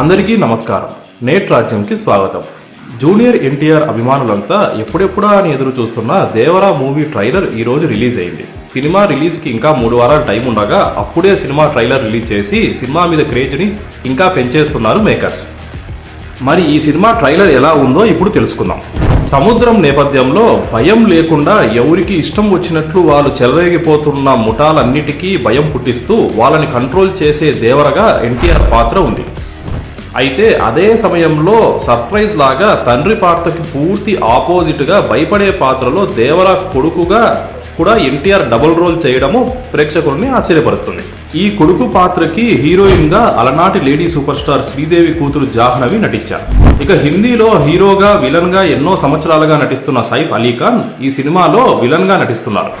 అందరికీ నమస్కారం. నేట్ రాజ్యంకి స్వాగతం. జూనియర్ ఎన్టీఆర్ అభిమానులంతా ఎప్పుడెప్పుడా అని ఎదురు చూస్తున్న దేవరా మూవీ ట్రైలర్ ఈ రోజు రిలీజ్ అయింది. సినిమా రిలీజ్కి ఇంకా మూడు వారాల టైం ఉండగా అప్పుడే సినిమా ట్రైలర్ రిలీజ్ చేసి సినిమా మీద క్రేజ్ని ఇంకా పెంచేస్తున్నారు మేకర్స్. మరి ఈ సినిమా ట్రైలర్ ఎలా ఉందో ఇప్పుడు తెలుసుకుందాం. సముద్రం నేపథ్యంలో భయం లేకుండా ఎవరికి ఇష్టం వచ్చినట్లు వాళ్ళు చెలరేగిపోతున్న ముఠాలన్నిటికీ భయం పుట్టిస్తూ వాళ్ళని కంట్రోల్ చేసే దేవరగా ఎన్టీఆర్ పాత్ర ఉంది. అయితే అదే సమయంలో సర్ప్రైజ్ లాగా తండ్రి పాత్రకి పూర్తి ఆపోజిట్గా భయపడే పాత్రలో దేవర కొడుకుగా కూడా ఎన్టీఆర్ డబుల్ రోల్ చేయడము ప్రేక్షకుల్ని ఆశ్చర్యపరుస్తుంది. ఈ కొడుకు పాత్రకి హీరోయిన్గా అలనాటి లేడీ సూపర్ స్టార్ శ్రీదేవి కూతురు జాహ్నవి నటించారు. ఇక హిందీలో హీరోగా విలన్గా ఎన్నో సంవత్సరాలుగా నటిస్తున్న సైఫ్ అలీ ఖాన్ ఈ సినిమాలో విలన్గా నటిస్తున్నారు.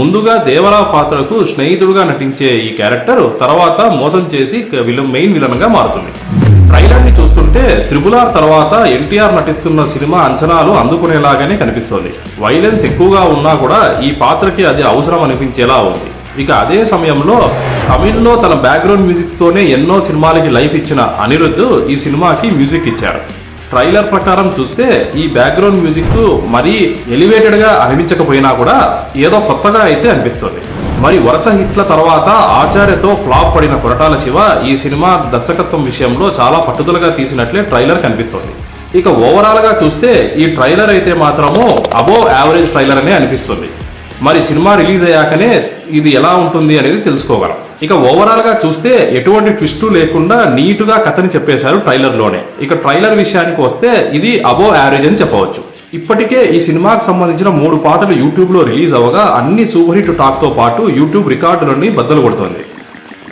ముందుగా దేవరా పాత్రకు స్నేహితుడుగా నటించే ఈ క్యారెక్టర్ తర్వాత మోసం చేసి విలన్ మెయిన్ విలన్గా మారుతుంది. ట్రైలర్ని చూస్తుంటే త్రిబులార్ తర్వాత ఎన్టీఆర్ నటిస్తున్న సినిమా అంచనాలు అందుకునేలాగానే కనిపిస్తోంది. వైలెన్స్ ఎక్కువగా ఉన్నా కూడా ఈ పాత్రకి అది అవసరం అనిపించేలా ఉంది. ఇక అదే సమయంలో తమిళ్ళో తన బ్యాక్గ్రౌండ్ మ్యూజిక్స్తోనే ఎన్నో సినిమాలకి లైఫ్ ఇచ్చిన అనిరుద్ధ్ ఈ సినిమాకి మ్యూజిక్ ఇచ్చారు. ట్రైలర్ ప్రకారం చూస్తే ఈ బ్యాక్గ్రౌండ్ మ్యూజిక్ మరీ ఎలివేటెడ్గా అనిపించకపోయినా కూడా ఏదో కొత్తగా అయితే అనిపిస్తుంది. మరి వరుస హిట్ల తర్వాత ఆచార్యతో ఫ్లాప్ పడిన కొరటాల శివ ఈ సినిమా దర్శకత్వం విషయంలో చాలా పట్టుదలగా తీసినట్లే ట్రైలర్ కనిపిస్తోంది. ఇక ఓవరాల్గా చూస్తే ఈ ట్రైలర్ అయితే మాత్రము అబోవ్ యావరేజ్ ట్రైలర్ అనే అనిపిస్తుంది. మరి సినిమా రిలీజ్ అయ్యాకనే ఇది ఎలా ఉంటుంది అనేది తెలుసుకోగలం. ఇక ఓవరాల్గా చూస్తే ఎటువంటి ట్విస్టు లేకుండా నీటుగా కథని చెప్పేశారు ట్రైలర్లోనే. ఇక ట్రైలర్ విషయానికి వస్తే ఇది అబో యావరేజ్ అని చెప్పవచ్చు. ఇప్పటికే ఈ సినిమాకి సంబంధించిన మూడు పాటలు యూట్యూబ్లో రిలీజ్ అవ్వగా అన్ని సూపర్ హిట్ టాక్తో పాటు యూట్యూబ్ రికార్డులన్నీ బద్దలు కొడుతోంది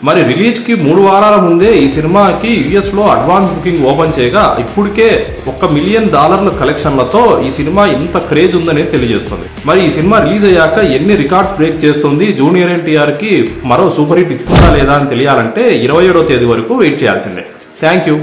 మరి రిలీజ్కి మూడు వారాల ముందే ఈ సినిమాకి యుఎస్లో అడ్వాన్స్ బుకింగ్ ఓపెన్ చేయగా ఇప్పటికే ఒక మిలియన్ డాలర్ల కలెక్షన్లతో ఈ సినిమా ఇంత క్రేజ్ ఉందని తెలియజేస్తుంది. మరి ఈ సినిమా రిలీజ్ అయ్యాక ఎన్ని రికార్డ్స్ బ్రేక్ చేస్తుంది జూనియర్ ఎన్టీఆర్కి మరో సూపర్ హిట్ ఇస్తుందా లేదా అని తెలియాలంటే ఇరవై ఏడో తేదీ వరకు వెయిట్ చేయాల్సిందే. Thank you.